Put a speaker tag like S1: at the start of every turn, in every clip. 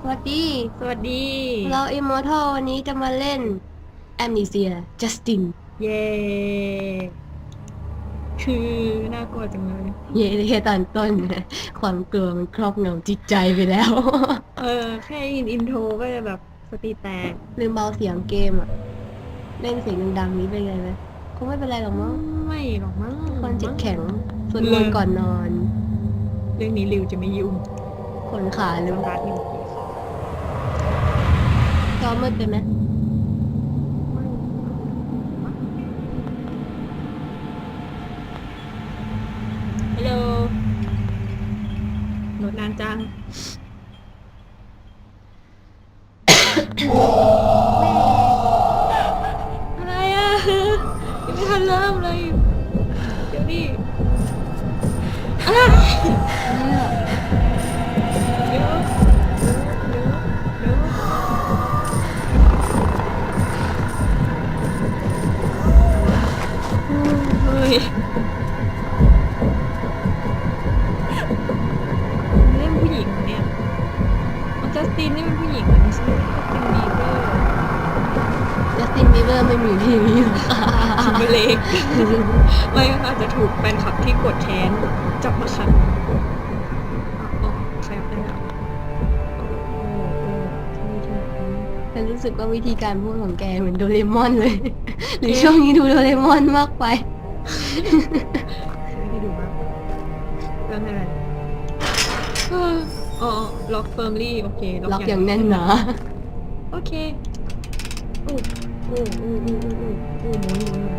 S1: สวัสดี
S2: สวัสดี
S1: เราอิมมอร์ทัลวันนี้จะมาเล่น Amnesia Justin
S2: เย้คือน่ากลัวจังเลย
S1: เย่แค่ตอนต้นนะความกลัวมันครอบงำจิตใจไปแล้ว
S2: เออ แค่ยินอินโทรก็จะแบบสติแตก
S1: ลืมเบาเสียงเกมอะเล่นเสียงดังๆนี้เป็นไงไหมคงไม่เป็นไรหรอกมั้ง
S2: ไม่หรอกมั้ง
S1: คนจิตแข็งสวดมนต์ก่อนนอน
S2: เรื่องนี้ริวจะไม่ยุ่ง
S1: คนขาหรือ
S2: รัดอยู่
S1: จอมืดไปไหม
S2: ฮัลโหลโหลดนานจัง ไม่มี
S1: ทีวีหรอกค่ะ
S2: คิมเบอร์เลกไม่ก็อาจจะถูกแฟนคลับที่กดแค้นจับมาขังอ๋อใครเอาได้แล้วโอ้โอ้โอ้ที่ที่ไหน
S1: ฉันรู้สึกว่าวิธีการพูดของแกเหมือนโดเรมอนเลย หรือช่วงนี้ดูโดเรมอนมากไป
S2: ไม่ได้ดูมากเรื่องอะไรเอออ๋อล็อกเฟิร์มลี่โอเค
S1: ล็อกอย่างแน่นหนา
S2: โอเค อู้อู้อู้อู้อู้อู้อู้หมุนหมุนหมุน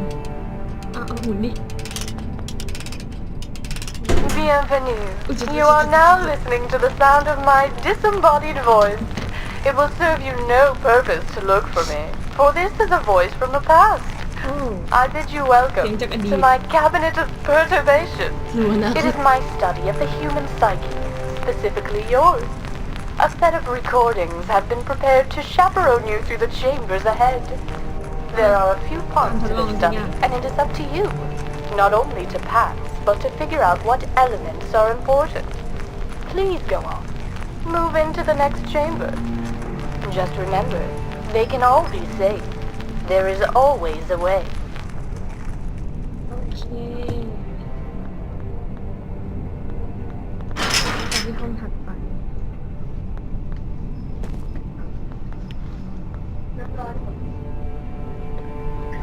S2: อ่ะเอาหมุนดิ
S3: Bienvenue. You are now listening to the sound of my disembodied voice. It will serve you no purpose to look for me, for this is a voice from the past.
S2: โอ้
S3: I bid you welcome
S2: Tiếng Czech
S3: to my cabinet of perturbation.
S1: รู้นะ
S3: It is my study of the human psyche, specifically yours. A set of recordings have been prepared to chaperone you through the chambers ahead. There are a few parts to this study, and it is up to you, not only to pass, but to figure out what elements are important. Please go on. Move into the next chamber. Just remember, they can all be saved. There is always a way.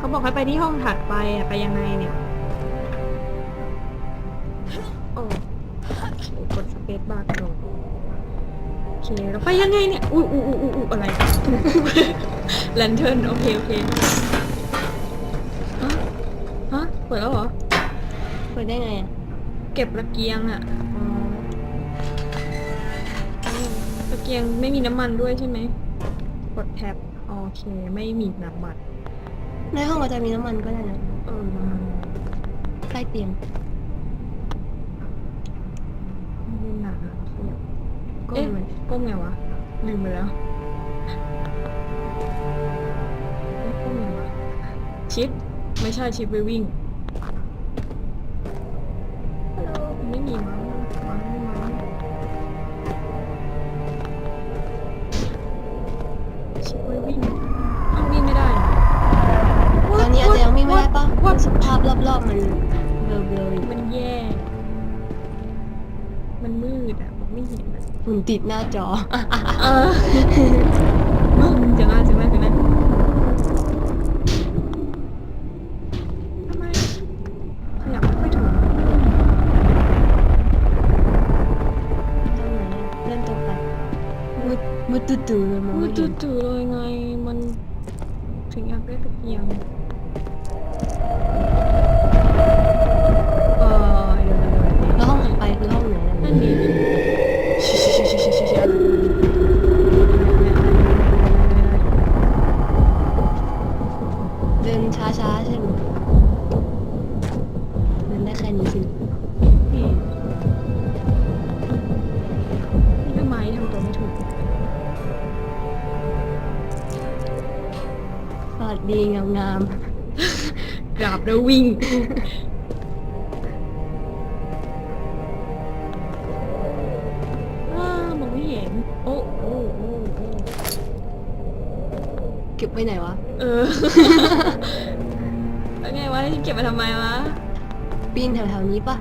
S2: เขาบอกให้ไปที่ห้องถัดไปอะไปยังไงเนี่ย โอ้โอ้กดสเปซบาร์กระโดดโอเคแล้วไปยังไงเนี่ย อุ้ยอุ้ยอุ้ยอุ้ยอุ๊ยอะไรแลนเทิร์นโอเคโอเคฮะฮะเปิดแล้วเหรอ
S1: เปิดได้ไงอะ
S2: เก็บตะเกียงอะอ๋อตะเกียงไม่มีน้ำมันด้วยใช่ไหมกดแท็บโอเค ไม่มีน้ำมัน
S1: ในห้องอาจจะมีน้ำมันก็ได้นะ
S2: เออน้ำมัน
S1: ใกล้เตียง
S2: ไม่ไหนา
S1: ก้ม
S2: เอ๊ะ
S1: เลย
S2: ก้มไงวะ ลืมไปแล้วก้มไงวะ ชิป ไม่ใช่ชิปไปวิ่ง ไม่มีมั้ง เบ
S1: ลอๆอยู่
S2: มันแย่ มันมืดอะมองไม่เห็นอะ
S1: หุ่นติดหน้าจอ
S2: เออเจ๋งมากเจ๋งมาก ไว้
S1: ไหน
S2: วะ เออ แล้วไงวะเก็บมาทำไมวะ
S1: ปีนแถวๆนี้ปะ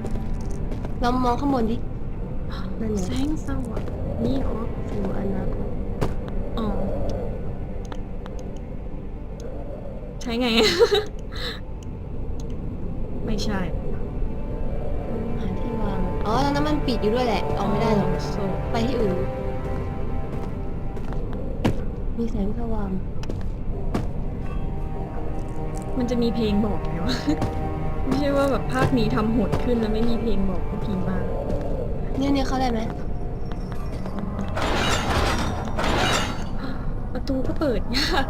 S1: เรามองข้างบนดิ นั่นไง
S2: แสงสว่างนี่เหรอ
S1: สู่อนาคต
S2: อ๋อใช้ไง ไม่ใช่
S1: หาที่วาง อ๋อตอนนั้นมันปิดอยู่ด้วยแหละเอาไม่ได้หรอก
S2: โซ่
S1: ไปที่อื่น มีแสงสว่าง
S2: มันจะมีเพลงบอกไหมวะ ไม่ใช่ว่าแบบภาคนี้ทำโหดขึ้นแล้วไม่มีเพลงบอกก็พีมาก
S1: เนี่ยเนี่ยเข้าได้ไหม
S2: ประตูก็เปิดยาก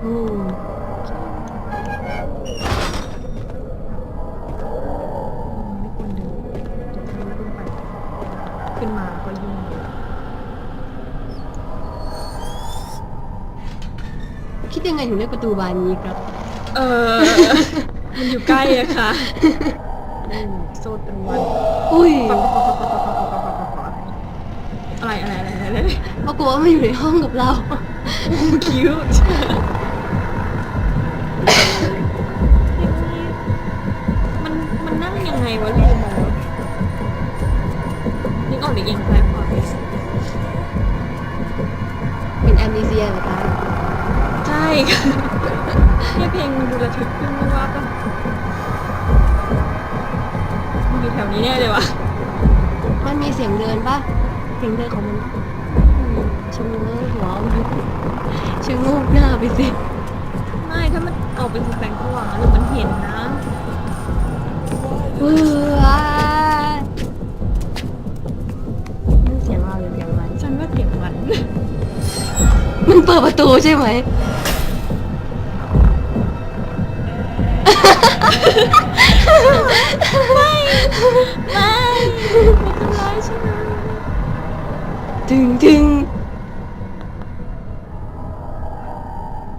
S1: โอ้
S2: ดยัง
S1: ไงถึงเลือกประตูบานนี้ครับ
S2: เออ มันอยู่ใกล้อะค่ะอืมโซตรวน
S1: อุ้ย
S2: อะไรอะไรอะไรอะไรอะไร
S1: ปรากฏว่ามันอยู่ในห้องกับเรา
S2: คิ้วมันมันนั่งยังไงวะลืมมาวะนึกออกหรือยังไง
S1: ค่ะ
S2: เนี่ยเพลงมันดูระทึกขึ้นไม่ว่าปะมันอยู่แถวนี้แน่เลยวะ
S1: มันมีเสียงเดินปะเสียงเดินของมันชะโงกหัวออกมาชะโงกหน้าไปสิ
S2: ไม่ถ้ามันออกเป็นแสงสว่างหรือมันเห็นนะ
S1: เฮ้ยนี่เสียงเราหรือเสียงมัน
S2: ฉันว่าเสียงมัน
S1: มันเปิดประตูใช่ไหม
S2: ไม่มันทำร้ายฉันนะ
S1: ถึงถึง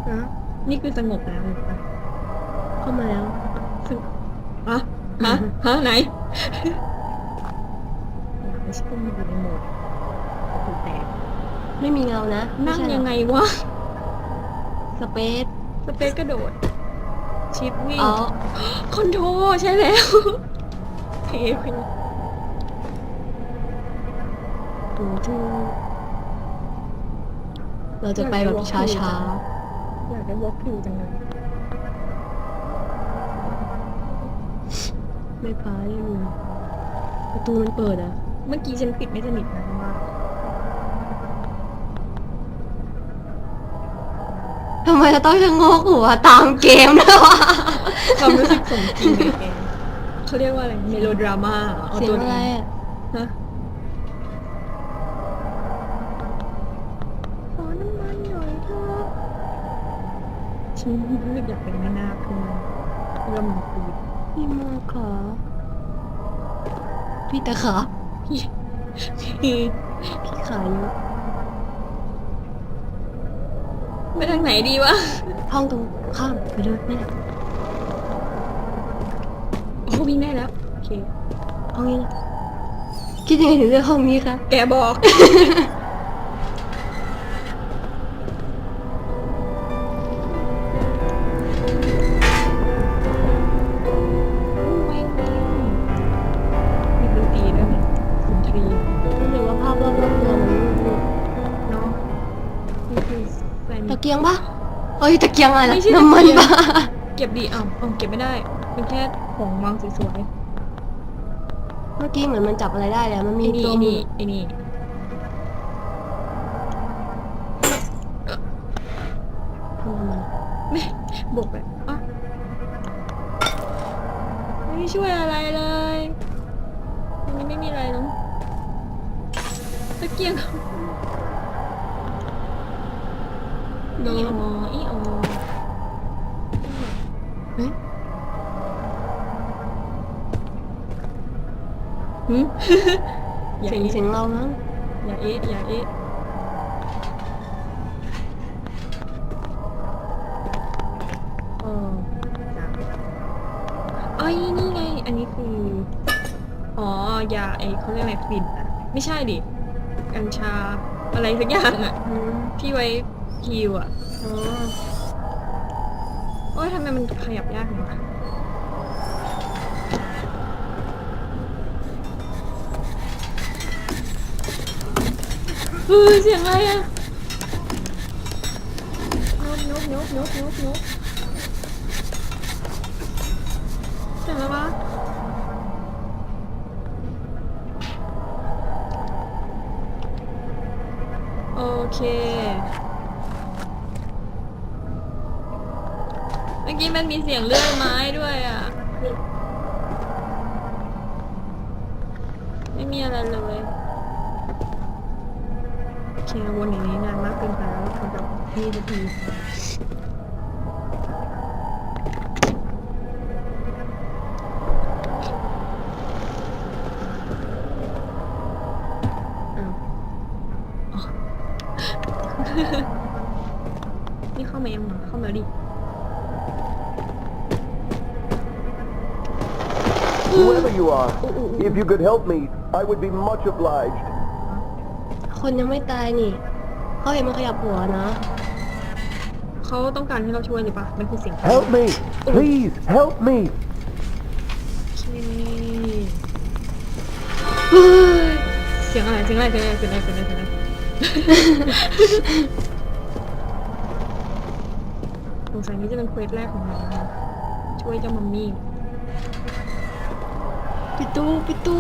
S2: นะนี่คือสงบแล้วหรือเปล่า
S1: เข้ามาแล้ว
S2: ซึ่งฮะฮะฮะไหนไม่ใช่ก็มีอยู่ในโหมดถูกแตก
S1: ไม่มีเงานะ
S2: นั่ง
S1: ม่ใช่หรอ
S2: ยังไงวะ
S1: สเปซ
S2: สเปซกระโดด ชิปวิ่ง
S1: อ๋อ
S2: คอนโทรใช่แล้ว เฮ้ย
S1: ถึงถึงเราจะไปแบบช้า
S2: อยากได้วอล์กคิวจังเลย
S1: ๆไม่พาได้เลยประตูมันเปิดอะ
S2: เมื่อกี้ฉันปิดไม่สนิทนะว่า
S1: ทำไมเราต้องชะโงกหัวตามเกมนะวะ
S2: ความรู้สึกสมจริงในเกม เขาเรียกว่าอะไรเมโลดราม่าเอา
S1: เสีย
S2: ตั
S1: ง
S2: ว
S1: อะไร
S2: นี้
S1: อะ
S2: ฮะขอน้ำมันหน่อยเถอะฉันรู้สึกอยากเป็นแม่นาคขึ้นมาเริ่มมันปีด
S1: พี่มาขาพี่ตะขา
S2: พี่พี่
S1: พี่ขาเยอะ
S2: ไปทางไหนดีวะ
S1: ห้องตรงข้ามไปเลยนี่แหละ
S2: โอ้วิ่งได้แล้วโอเค
S1: ห้องนี้นะคิดยังไงถึงเลือกห้องนี้คะ
S2: แกบอกไม่ไม่มีดนตรีด้วยนะดนตรี
S1: รู้สึกว่าภาพรอบๆตัวมันมืด
S2: เนาะนี่คือแฟน
S1: ๆตะเกียงปะเอ้ยตะเกียงอะไรล่ะ
S2: ไม่ใช่
S1: น้ำมัน
S2: ตะเกียง
S1: ปะ
S2: เก็บดีอ้าวอ้าวเก็บไม่ได้ เป็นแค่ ของวางสวย
S1: เมื่อกี้เหมือนมันจับอะไรได้เลยอะมัน
S2: ๆ
S1: มี
S2: ไอ้นี่
S1: ตัว
S2: ไอ้
S1: มื
S2: นี่
S1: อ
S2: ไอ้นี่
S1: ทำทำไม
S2: ไม่บอกไปอะไม่ช่วยอะไรเลยอันนี้ไม่มีอะไรเนาะตะเกียงอีอออีออ
S1: เฮ้ย
S2: หึอย่า
S1: เสียง
S2: เอ๊ะ
S1: เสียงเรามั้ง
S2: อย่าเอ๊ะอย่าเอ๊ะเออจ้ะเอ้ยนี่ไง อันนี้คือ อ๋อ ยาไอเขาเรียกอะไรฝิ่นอะไม่ใช่ดิ กัญชา อะไรสักอย่างอะ
S1: อืม
S2: ที่ไว้ฮิวอะ
S1: อ๋อ
S2: โอ้ยทำไมมันขยับยากจังวะ เฮ้ยเสียงอะไรอะนกนกนกนกนกนกเสียงอะไรวะโอเค เมื่อกี้มันมีเสียงเลื่อยไม้ด้วยอะ ไม่มีอะไรเลย โอเควนอย่างนี้นานมากเกินไปแล้วสำหรับพี่สักทีนี่เข้ามายังเหรอเข้ามาดิ
S4: Whoever you are, if you could help me, I would be much obliged.
S1: คนยังไม่ตายนี่ เขาเห็นมันขยับหัวนะ
S2: เขาต้องการให้เราช่วยหรือปะมันคือเสียง
S4: Help me! Please, help me!
S2: โอเคเสียงอะไรเสียงอะไรเสียงอะไรเสียงอะไรเสียงอะไรเสียงอะไร สงสัยนี้จะเป็นเควสแรกของเรานะคะช่วยเจ้ามัมมี่
S1: ปิตูปิตู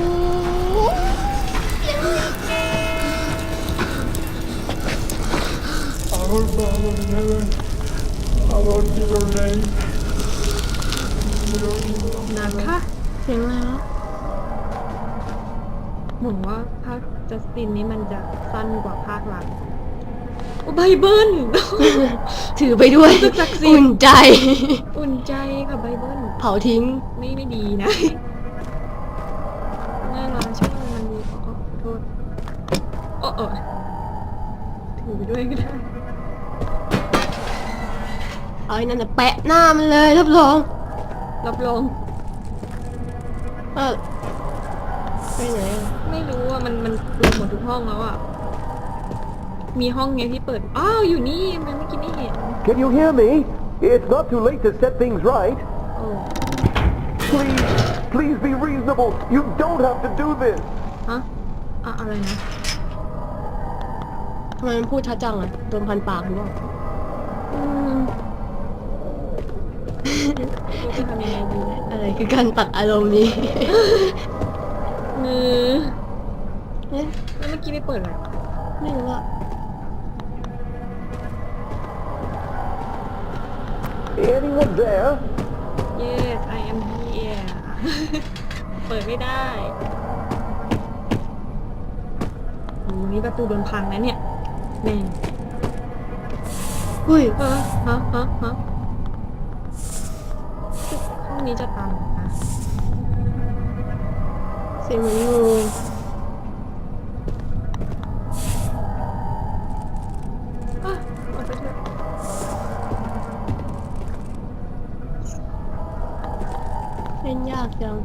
S5: Father in heaven, hallowed be your name.
S2: นะคะ
S1: เสียงอะไรวะ
S2: หวังว่าภาคจัสตินนี้มันจะสั้นกว่าภาคหลังโอ้ไบเบิล
S1: ถือไปด้วย
S2: รู้สึกศักดิ์สิทธิ์
S1: อุ่นใจ
S2: อุ่นใจค่ะไบเบิล
S1: เผาทิ้ง
S2: ไม่ไม่ดีนะ เอา
S1: ไอ้นั่นน่ะแปะหน้ามันเลยรับรอง
S2: รับรอง
S1: เออไปไหนอะ
S2: ไม่รู้ว่ามันมันรวมหมดทุกห้องแล้วอะ มีห้องไงที่เปิด อ้าวอยู่นี่มันเมื่อกี้ไม่เห็น
S4: Can you hear me? It's not too late to set things right.
S2: โอ้
S4: Please, please be reasonable. You don't have to do this.
S2: ฮะอะอะไรนะ
S1: ทำไมมันพูดชัดจังอะโดนพันปากหรือเปล่า
S2: อืมรู้จะ ทำยังไงดี
S1: อะไรคือการตัดอารมณ์นี้
S2: มือ
S1: เอ๊ะ
S2: แล้วเมื่อกี้ไม่เปิดอะไรวะ
S1: ไม่รู้อะ
S4: Anyone there?
S2: Yes I am here เปิดไม่ได้โอ้นี่ประตูโดนพังนะเนี่ยแม่ง
S1: อุ้ย
S2: เออฮะฮะฮะ ห้องนี้จะตันนะ
S1: เสียงเหมือนงู
S2: อะเอาไปเถอะ
S1: เล่นยากจัง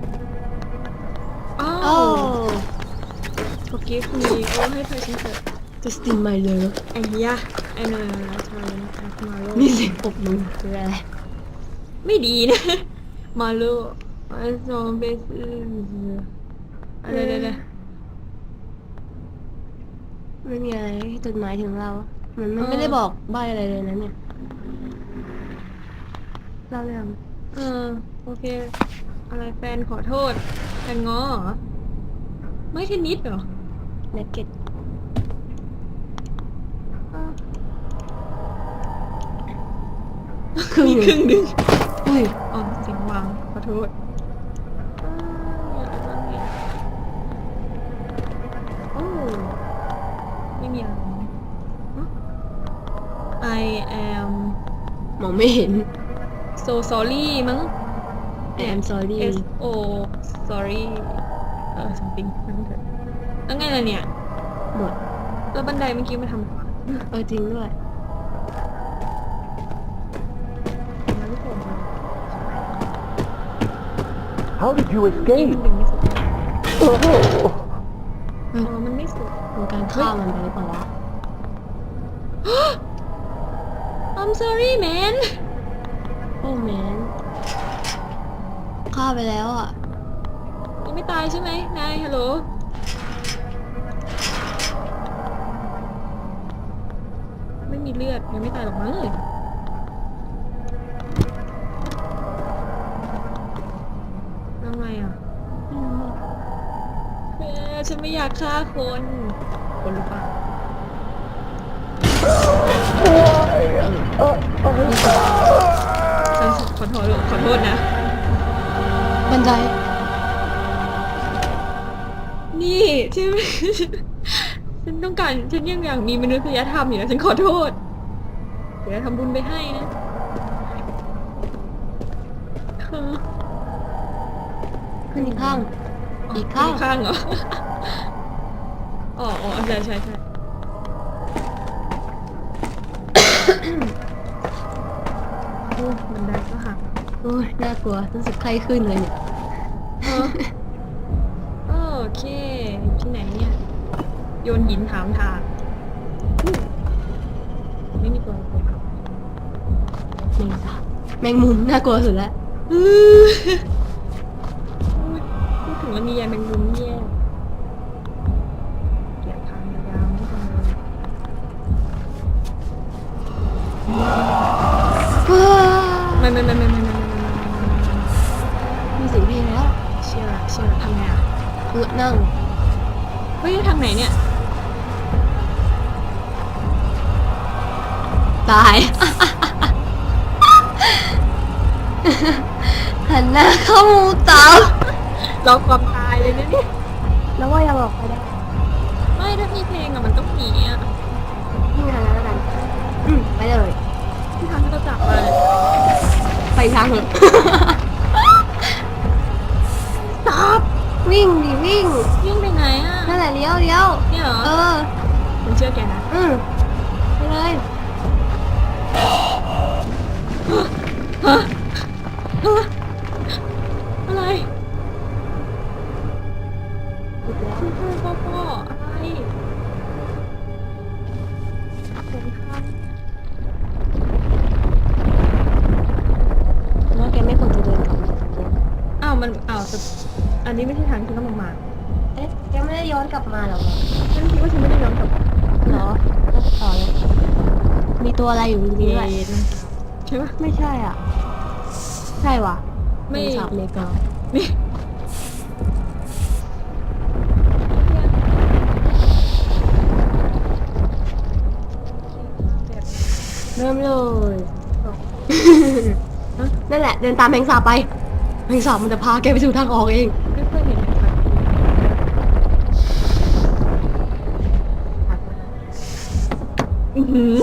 S2: อ้า
S1: โอ้
S2: ว forgive me โอ้ให้เธอฉันเถอะ
S1: จัสตินไมเลอร์
S2: ไอ้ยะไอ้เนอร์ชาเลนแอคมาโล
S1: มีเสียงปรบมือคืออะไร
S2: ไม่ดีนะ มาโลไอซอมเบสอะไรเดี๋ยว
S1: ไม่มีอะไรจดหมายถึงเรา มันมัน
S2: เออ
S1: ไม่ได้บอกใบอะไรเลยนะเนี่ยเล่าเรื่อง
S2: เออ โอเค อะไรแฟนขอโทษ แฟนง้อเหรอ ไม่เทนนิสเหรอ
S1: เนกเก็ต
S2: อ้าว
S1: ครึ่ง
S2: มี
S1: ห
S2: ครึ่
S1: นึ่ง
S2: งหนึ่ง
S1: อุ้ย
S2: อ๋อเสียงวางขอโทษอ้าวอะไรบ้างเนี่ยโอ้ไม่มีอะไรฮะ I am
S1: มองไม่เห็น
S2: so sorry มั้ง
S1: I am sorry
S2: S O sorry เออ something นั่นเถอะแล้วไงล่ะเนี่ย
S1: หมด
S2: แล้วบันไดเมื่อกี้มาทำอะไรวะ
S1: เออจริงด้วย
S4: How did you
S2: นี่
S4: escape?
S2: ดึงไม่สุด
S4: Oh,
S2: อ๋อมันไม่สุด
S1: เป็นการฆ่ามันไปหรือเปล่าวะ
S2: I'm sorry man
S1: โอ้แมนฆ่าไปแล้วอะ
S2: ยังไม่ตายใช่ไหมนายฮัลโหลไม่มีเลือดยังไม่ตายหรอกมั้ง ฉันไม่อยากฆ่าคน คนรือเปล่าฉันขอโทษขอโทษนะ
S1: บันได
S2: นี่ใช่ฉันต้องการฉันยังอยากมีมนุษยธรรมอยู่นะฉันขอโทษ เดี๋ยวทำบุญไปให้นะ
S1: ขึ้นอีกข้าง อีกข้าง
S2: อีกข้างเหรอ ใช่ใช่ใช่โอ้มันได้ก็หัก
S1: โอ้ยน่ากลัวรู้สึกไข้ขึ้นเลยเนี่ย
S2: เออโอเคอยู่ที่ไหนเนี่ย โยนหินถามทางอู้ไม่มีตัวอะไรเลยครับ
S1: แมงสาบแมงมุมน่ากลัวสุดแล้ว
S2: อื้อ
S1: น
S2: หน้า
S1: เข้ามูเตา
S2: เราความตายเลยนะเนี่ย
S1: แล้วว่ายังออกไปได้
S2: ไม่ถ้ามีเพลงอะมันต้องหนีอะ
S1: วิ่งทางนั้นแล้วกันอืมไปเลย
S2: ที่ทางที่เราจับมาเลย
S1: ไปทางเถอะ stop วิ่งดิวิ่ง
S2: วิ่งไปไหนอะ
S1: นั่นแหละเลี้ยวเลี้ยว
S2: เนี่ยเหรอ
S1: เออ
S2: ผมเชื่อแกนะ
S1: อืมไปเลย
S2: ฮะฮะ อะไรคุณพ่อพ่อพ่ออะไรผมทำ
S1: ว่าแกไม่ควรจะเดินกลับมา
S2: อ้าวมันอ้าวแต่อันนี้ไม่ใช่ทางที่ต้องลงมา
S1: เอ๊ะแกไม่ได้ย้อนกลับมาหรอ
S2: ฉันคิดว่าฉันไม่ได้ย้อนกลับ
S1: เหรอแล้วต่อเลยมีตัวอะไรอยู่ตรงนี้ด้วย
S2: ใช่ปะ
S1: ไม่ใช่อะ ใช่ว่ะ
S2: ไม่
S1: แงสาบเมกา
S2: นี่
S1: เริ่มเลยนั่นแหละ เดินตามแมงสาบไปแมงสาบมันจะพาแกไปสู่ทางออกเอง
S2: ไม่เคยเห็นนะคะอือหือ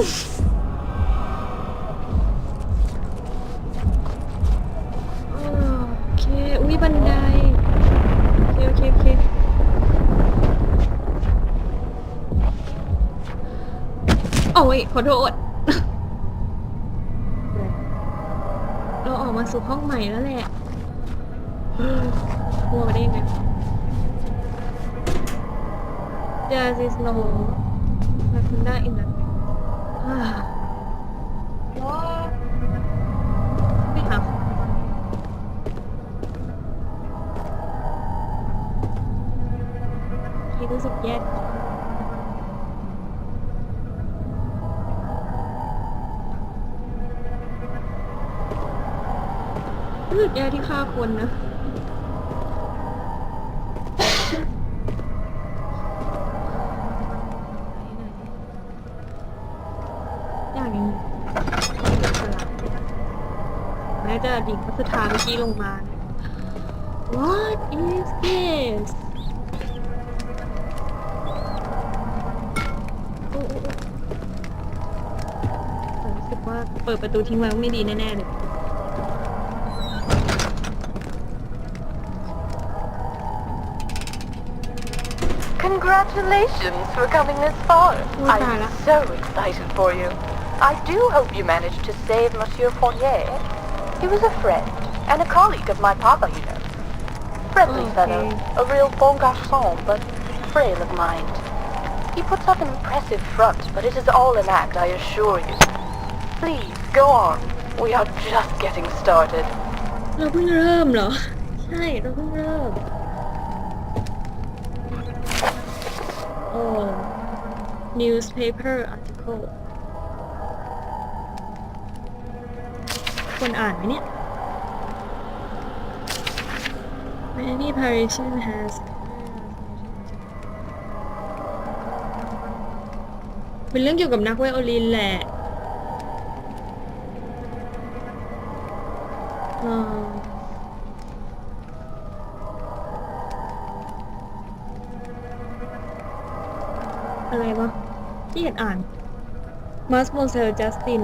S2: โอเค อุ้ยบันได โอเค โอเค โอเค โอ้ ยขอโทษ เราออกมาสู่ห้องใหม่แล้วแหละกลัวมาได้ยังไง There is no Lacuna in the อ่าไม่หาคิดรู้สึกแย่ รู้สึกแย่ที่ฆ่าคนนะ อย่างนี้แม้จะดิ่งพัสธาเมื่อกี้ลงมา What is this รู้สึกว่าเปิดประตูทิ้งไว้ไม่ดีแน่ๆเลย
S3: Congratulations for coming this far.
S2: Oh,
S3: I'm
S2: Tara.
S3: so excited for you. I do hope you managed to save Monsieur Fournier. He was a friend and a colleague of my papa, you know. Friendly
S2: Okay.
S3: fellow, a real bon garçon, but frail of mind. He puts up an impressive front, but it is all an act, I assure you. Please, go on. We are just getting started.
S2: เราเพิ่งเริ่มเหรอ ใช่เราเพิ่งเริ่ม Newspaper article คนอ่านไหมเนี่ย Many Parisian has เป็นเรื่องเกี่ยวกับนักไวโอลินแหละ อ่า เห็นอ่านมาสโมเซลจัสติน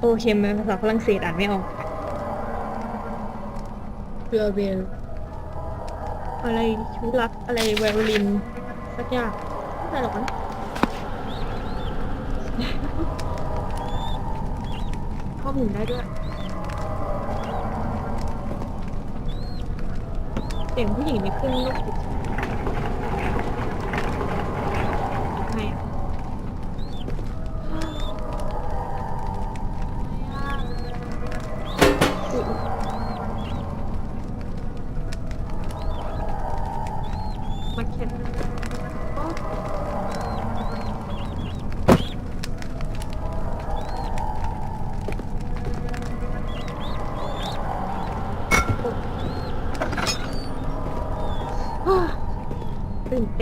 S2: โอเคไหมภาษาฝรั่งเศสอ่านไม่ออก
S1: เรือเบล
S2: อะไรชุรักอะไรไวโอลินสักอย่างไม่ใช่หรอกมั้งข้อมูลได้ด้วย เสียงผู้หญิงในเครื่องโลกจิตไ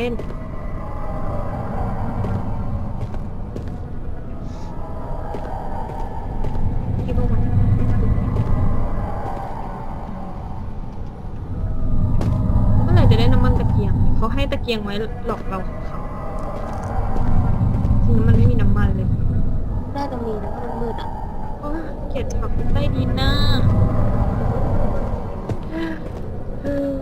S2: เต้น ที่เมื่อวานเมื่อไหร่จะได้น้ำมันตะเกียง เขาให้ตะเกียงไว้หลอกเราของเขาจริงๆมันไม่มีน้ำมันเลย
S1: น่าจะมีนะเพราะมันมืดอะ
S2: โอ้ยเกลียดขับใต้ดินน่ะเออ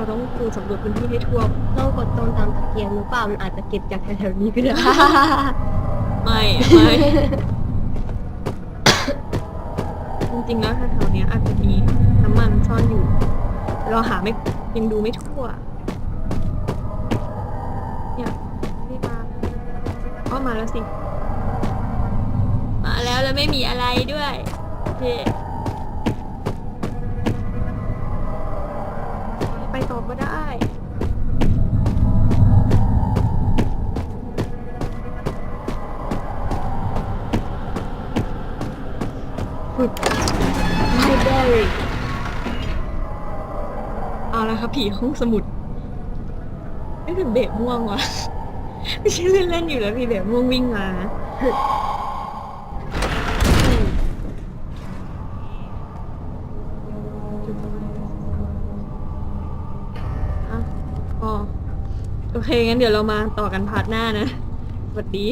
S2: เราต้องดูสำรวจพื้นที่ให้ทั่ว
S1: เรากดตรงตามตะเกียงหรือเปล่ามันอาจจะเก็บจากแถวๆนี้ก็ได้
S2: ไม่ไม่ จริงๆแล้วแถวๆเนี้ยอาจจะมีน้ำมันซ่อนอยู่ เราหาไม่ยังดูไม่ทั่ว เนี่ยไม่มาอ๋อมาแล้วสิ มาแล้วแล้วไม่มีอะไรด้วยเย่ไป ผีห้องสมุดไม่ถึงเบะม่วงวะไม่ใช่เล่นๆอยู่แล้วพี่เบะม่วงวิ่งมาอะอ๋อโอเคงั้นเดี๋ยวเรามาต่อกันพาร์ทหน้านะสวัสดี